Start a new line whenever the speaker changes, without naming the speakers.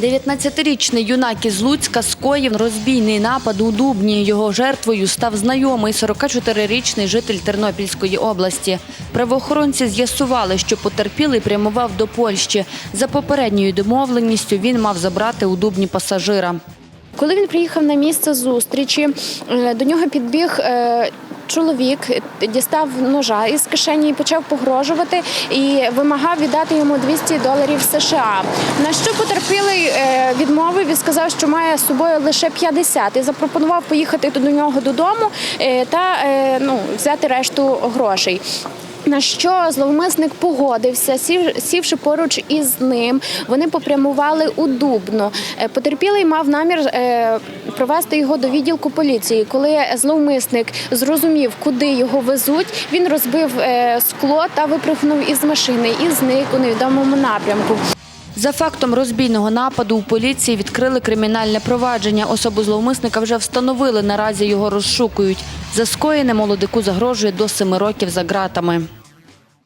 19-річний юнак із Луцька скоїв розбійний напад у Дубні. Його жертвою став знайомий 44-річний житель Тернопільської області. Правоохоронці з'ясували, що потерпілий прямував до Польщі. За попередньою домовленістю він мав забрати у Дубні пасажира.
Коли він приїхав на місце зустрічі, е, до нього підбіг. Чоловік дістав ножа із кишені і почав погрожувати і вимагав віддати йому 200 доларів США. На що потерпілий е, відмовив і сказав, що має з собою лише 50 і запропонував поїхати до нього додому е, та е, ну, взяти решту грошей. На що зловмисник погодився, сів, сівши поруч із ним, вони попрямували у Дубно. Потерпілий мав намір провести його до відділку поліції. Коли зловмисник зрозумів, куди його везуть, він розбив е, скло та випрыгнув із машини і зник у невідомому напрямку.
За фактом розбійного нападу у поліції відкрили кримінальне провадження. Особу зловмисника вже встановили. Наразі його розшукують. За скоєне молодику загрожує до семи років за ґратами.